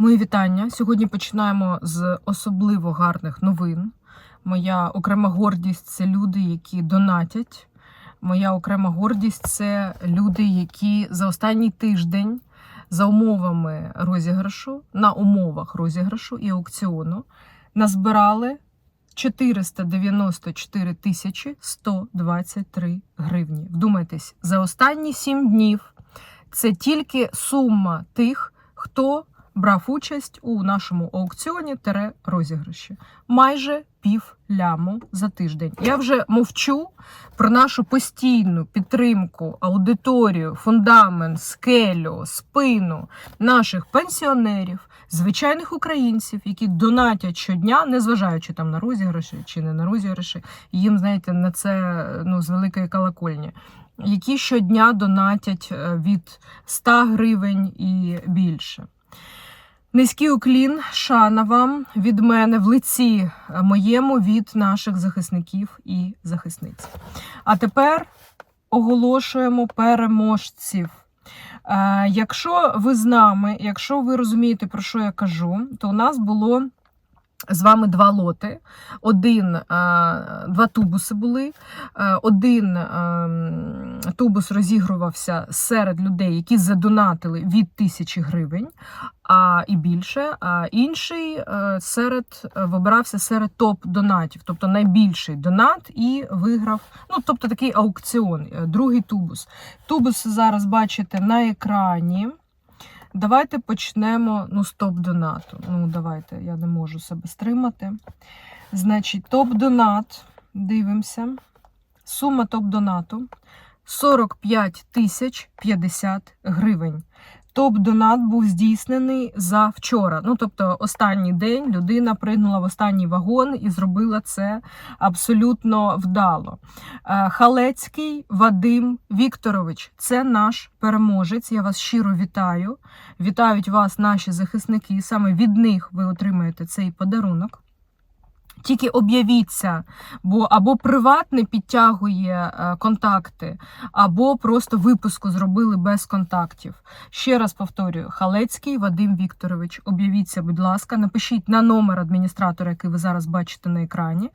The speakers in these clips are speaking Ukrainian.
Мої вітання. Сьогодні починаємо з особливо гарних новин. Моя окрема гордість це люди, які донатять. Моя окрема гордість це люди, які за останній тиждень за умовами розіграшу, на умовах розіграшу і аукціону назбирали 494 тисячі 123 гривні. Вдумайтесь, за останні 7 днів це тільки сума тих, хто брав участь у нашому аукціоні тере розіграші. Майже пів ляму за тиждень. Я вже мовчу про нашу постійну підтримку, аудиторію, фундамент, скелю, спину наших пенсіонерів, звичайних українців, які донатять щодня, незважаючи там на розіграші чи не на розіграші. Їм, знаєте, на це ну, з великої колокольні. Які щодня донатять е, від 100 гривень і більше. Низький уклін, шана вам від мене в лиці е, моєму від наших захисників і захисниць. А тепер оголошуємо переможців. Е, Якщо ви з нами, якщо ви розумієте, про що я кажу, то у нас було з вами два лоти. Один, е, два тубуси були. Е, Один е, тубус розігрувався серед людей, які задонатили від тисячі гривень а, і більше. А інший серед вибирався серед топ-донатів, тобто найбільший донат і виграв. Ну, тобто такий аукціон, другий тубус. Тубус зараз бачите на екрані. Давайте почнемо ну, з топ-донату. Ну, давайте, я не можу себе стримати. Значить, топ-донат. Дивимося. Сума топ-донату 45 тисяч 50 гривень. Топ-донат був здійснений за вчора. Ну, тобто, останній день людина пригнула в останній вагон і зробила це абсолютно вдало. Е, Халецький Вадим Вікторович, це наш переможець. Я вас щиро вітаю. Вітають вас наші захисники. Саме від них ви отримаєте цей подарунок. Тільки об'явіться, бо або приватне підтягує е, контакти, або просто випуску зробили без контактів. Ще раз повторюю: Халецький Вадим Вікторович, об'явіться, будь ласка, напишіть на номер адміністратора, який ви зараз бачите на екрані.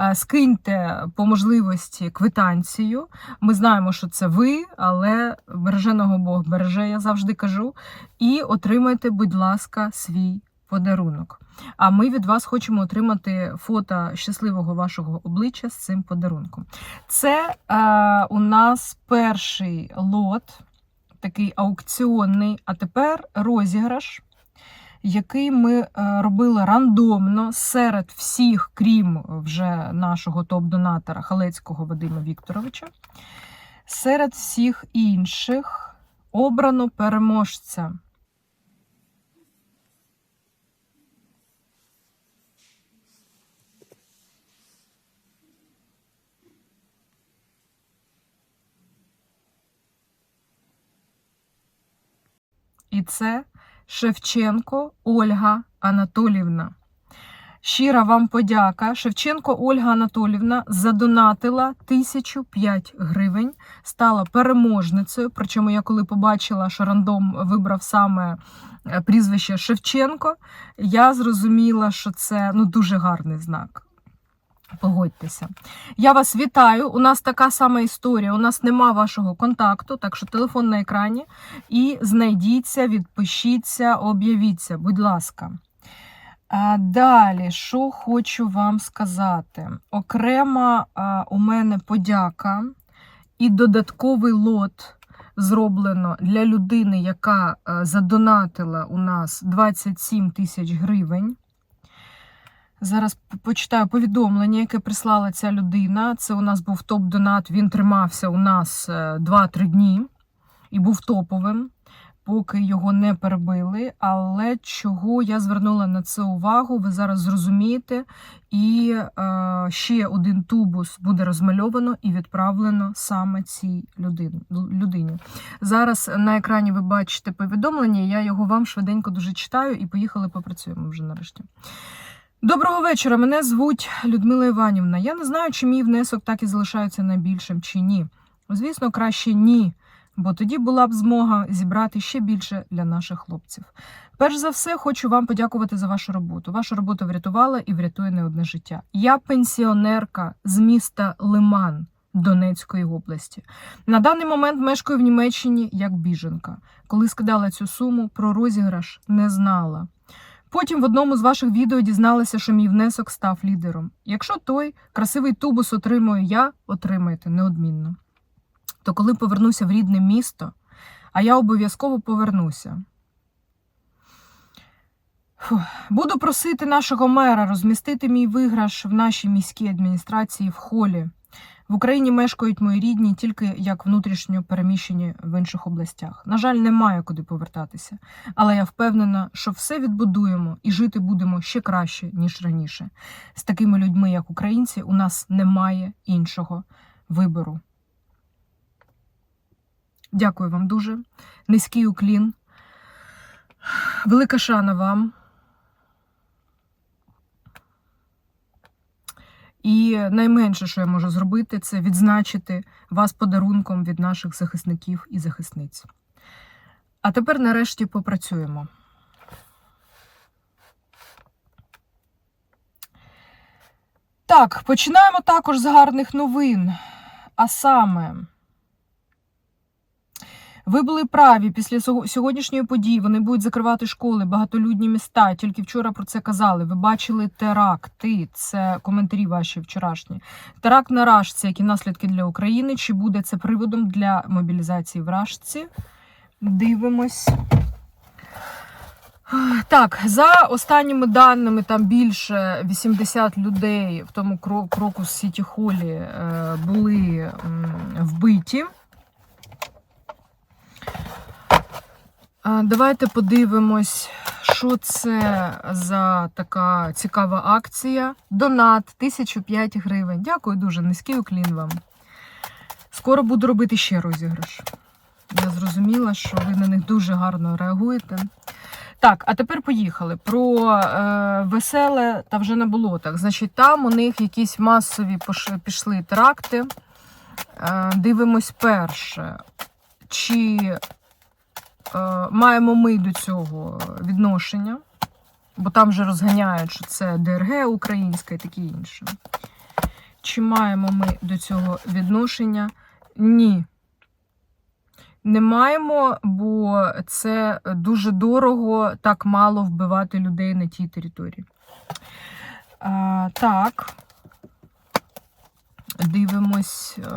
Е, Скиньте по можливості квитанцію. Ми знаємо, що це ви, але береженого Бог береже, я завжди кажу. І отримайте, будь ласка, свій подарунок. А ми від вас хочемо отримати фото щасливого вашого обличчя з цим подарунком. Це е, у нас перший лот, такий аукціонний, а тепер розіграш, який ми е, робили рандомно серед всіх, крім вже нашого топ-донатора Халецького Вадима Вікторовича. Серед всіх інших обрано переможця. І це Шевченко Ольга Анатолівна. Щира вам подяка. Шевченко Ольга Анатолівна задонатила 1005 гривень, стала переможницею. Причому я коли побачила, що рандом вибрав саме е, прізвище Шевченко, я зрозуміла, що це ну, дуже гарний знак. Погодьтеся. Я вас вітаю. У нас така сама історія. У нас нема вашого контакту, так що телефон на екрані. І знайдіться, відпишіться, об'явіться, будь ласка. А Далі, що хочу вам сказати? Окрема а, у мене подяка і додатковий лот зроблено для людини, яка а, задонатила у нас 27 тисяч гривень. Зараз почитаю повідомлення, яке прислала ця людина. Це у нас був топ-донат. Він тримався у нас е, 2-3 дні і був топовим, поки його не перебили. Але чого я звернула на це увагу, ви зараз зрозумієте. І е, ще один тубус буде розмальовано і відправлено саме цій людині. Зараз на екрані ви бачите повідомлення. Я його вам швиденько дуже читаю і поїхали попрацюємо вже нарешті. Доброго вечора. Мене звуть Людмила Іванівна. Я не знаю, чи мій внесок так і залишається найбільшим чи ні. Звісно, краще ні. бо тоді була б змога зібрати ще більше для наших хлопців. Перш за все, хочу вам подякувати за вашу роботу. Ваша робота врятувала і врятує не одне життя. Я пенсіонерка з міста Лиман Донецької області. На даний момент мешкаю в Німеччині як біженка. Коли скидала цю суму, про розіграш не знала. Потім в одному з ваших відео дізналася, що мій внесок став лідером. Якщо той красивий тубус отримую я, отримаєте неодмінно. То коли повернуся в рідне місто, а я обов'язково повернуся. Фух. Буду просити нашого мера розмістити мій виграш в нашій міській адміністрації в холі. В Україні мешкають мої рідні тільки як внутрішньо переміщені в інших областях. На жаль, немає куди повертатися, але я впевнена, що все відбудуємо і жити будемо ще краще, ніж раніше. З такими людьми, як українці, у нас немає іншого вибору. Дякую вам дуже. Низький уклін. Велика шана вам. І найменше, що я можу зробити, це відзначити вас подарунком від наших захисників і захисниць. А тепер, нарешті, попрацюємо. Так, починаємо також з гарних новин. А саме. Ви були праві після сьогоднішньої події. Вони будуть закривати школи, багатолюдні міста. Тільки вчора про це казали. Ви бачили теракти. Це коментарі ваші вчорашні. Теракт на Рашці, які наслідки для України. Чи буде це приводом для мобілізації в Рашці? Дивимось. Так, за останніми даними, там більше 80 людей в тому Кро- Крокус Сіті Холі е, були вбиті. Давайте подивимось, що це за така цікава акція. Донат 1005 гривень. Дякую дуже, низький уклін вам. Скоро буду робити ще розіграш. Я зрозуміла, що ви на них дуже гарно реагуєте. Так, а тепер поїхали. Про е, веселе та вже на болотах. Значить, там у них якісь масові пішли теракти. Е, дивимось перше. Чи маємо ми до цього відношення? Бо там вже розганяють, що це ДРГ українська і таке інше. Чи маємо ми до цього відношення? Ні. Не маємо, бо це дуже дорого, так мало вбивати людей на тій території. А, так. Дивимось, е,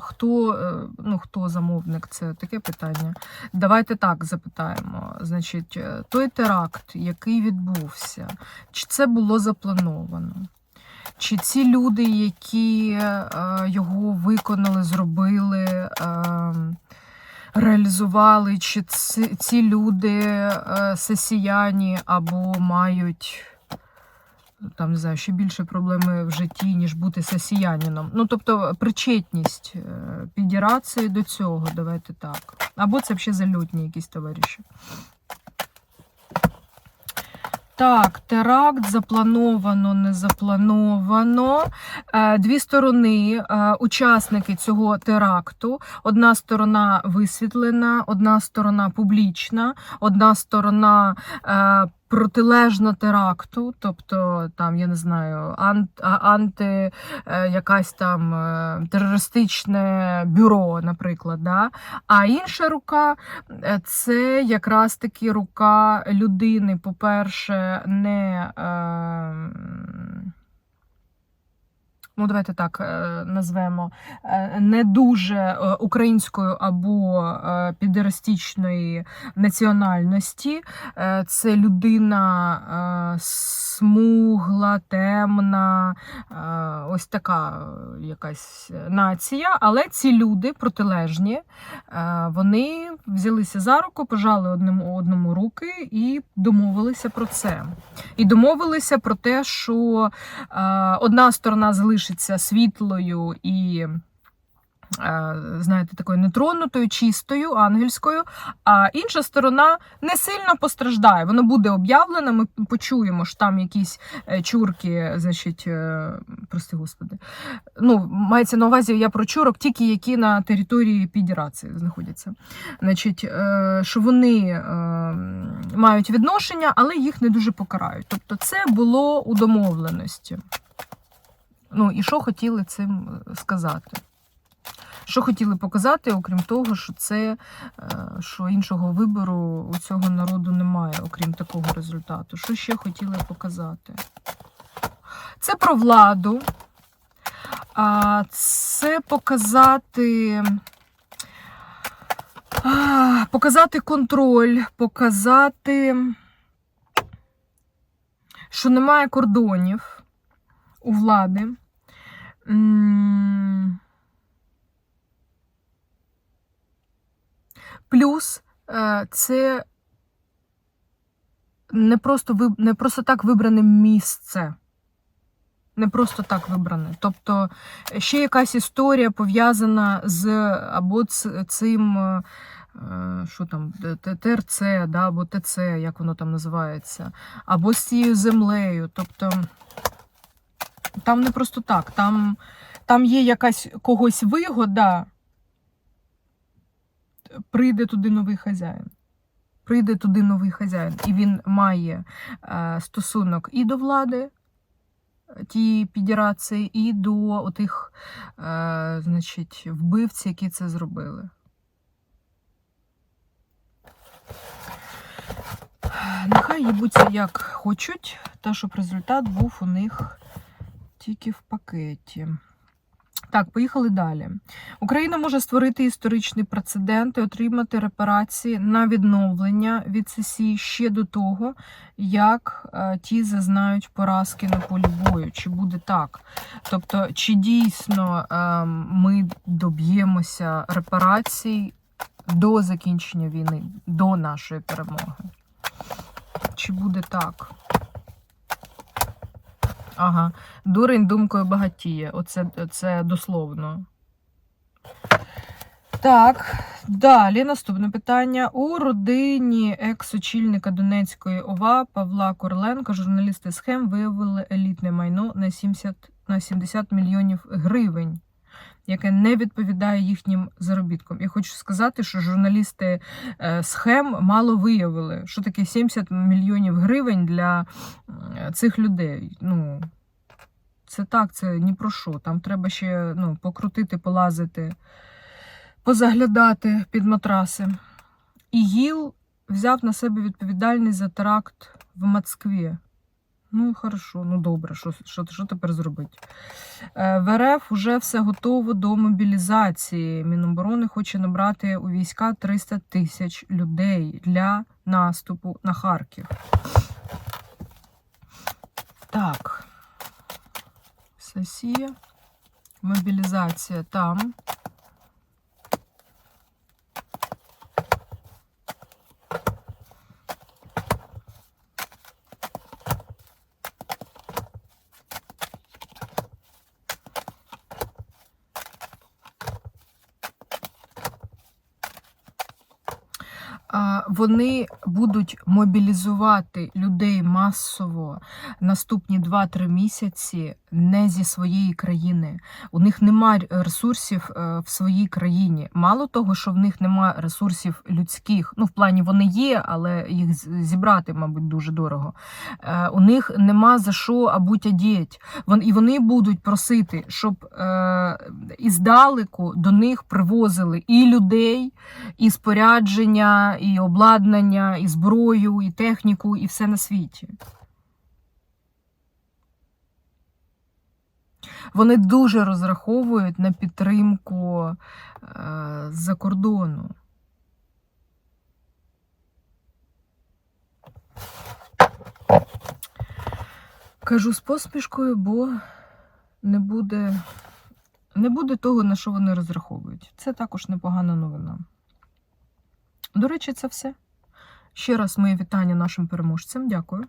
хто, е, ну, хто замовник, це таке питання. Давайте так запитаємо. Значить, е, той теракт, який відбувся, чи це було заплановано? Чи ці люди, які його виконали, зробили, реалізували, чи ці, люди сесіяні або мають там не знаю, ще більше проблеми в житті, ніж бути сесіянином. Ну, тобто, причетність е, підірації до цього, давайте так. Або це взагалі зальотні якісь товариші. Так, теракт заплановано, не заплановано. Е, Дві сторони, е, учасники цього теракту. Одна сторона висвітлена, одна сторона публічна, одна сторона е, протилежна теракту, тобто там, я не знаю, анти е, якась там е, терористичне бюро, наприклад. Да? А інша рука е, це якраз таки рука людини, по-перше, не. Е, Ну, давайте так е, назвемо е, не дуже е, українською або підерастичної національності. Це людина смугла, темна, ось така якась нація. Але ці люди протилежні, вони взялися за руку, пожали одному одному руки і домовилися про це. І домовилися про те, що одна сторона залишиться світлою і е, знаєте, такою нетронутою, чистою, ангельською, а інша сторона не сильно постраждає. Воно буде об'явлено, ми почуємо, що там якісь е, чурки, значить, е, прости господи. Ну, мається на увазі, я про чурок, тільки які на території Федерації знаходяться. Значить, що вони мають відношення, але їх не дуже покарають. Тобто, це було у домовленості. Ну і що хотіли цим е, сказати? Що хотіли показати, окрім того, що це е, що іншого вибору у цього народу немає, окрім такого результату. Що ще хотіли показати? Це про владу. Це показати. Показати контроль, показати, що немає кордонів у влади. Плюс е, це не просто, не просто так вибране місце. Не просто так вибране. Тобто е, ще якась історія пов'язана з або цим, е, що там, ТРЦ, да, або ТЦ, як воно там називається, або з цією землею. Тобто там не просто так, там, там є якась когось вигода, прийде туди новий хазяїн. Прийде туди новий хазяїн, і він має е, стосунок і до влади тієї федерації, і до отих, е, значить, вбивців, які це зробили. Нехай їбуться як хочуть, та щоб результат був у них тільки в пакеті. Так, поїхали далі. Україна може створити історичний прецедент і отримати репарації на відновлення від ССІ ще до того, як е, ті зазнають поразки на полі бою. Чи буде так? Тобто, чи дійсно е, ми доб'ємося репарацій до закінчення війни, до нашої перемоги? Чи буде так? Ага, дурень думкою багатіє. Оце це дословно. Так, далі наступне питання. У родині екс-очільника Донецької ОВА Павла Корленка журналісти схем виявили елітне майно на 70, на 70 мільйонів гривень, яке не відповідає їхнім заробіткам. Я хочу сказати, що журналісти е, схем мало виявили, що таке 70 мільйонів гривень для цих людей. Ну, це так, це ні про що. Там треба ще ну, покрутити, полазити, позаглядати під матраси. ІГІЛ взяв на себе відповідальність за теракт в Москві. Ну, хорошо, ну добре, що, що, що тепер зробити? Е, В РФ вже все готово до мобілізації. Міноборони хоче набрати у війська 300 тисяч людей для наступу на Харків. Так. Сесія. Мобілізація там. А, Вони будуть мобілізувати людей масово наступні 2-3 місяці не зі своєї країни. У них немає ресурсів е, в своїй країні. Мало того, що в них немає ресурсів людських. Ну, в плані вони є, але їх зібрати, мабуть, дуже дорого. Е, У них нема за що абуть одіть. Вон і вони будуть просити, щоб е, іздалеку до них привозили і людей, і спорядження, і обладнання, і зброю, і техніку, і все на світі. Вони дуже розраховують на підтримку е, з-за кордону. Кажу з посмішкою, бо не буде, не буде того, на що вони розраховують. Це також непогана новина. До речі, це все. Ще раз мої вітання нашим переможцям. Дякую.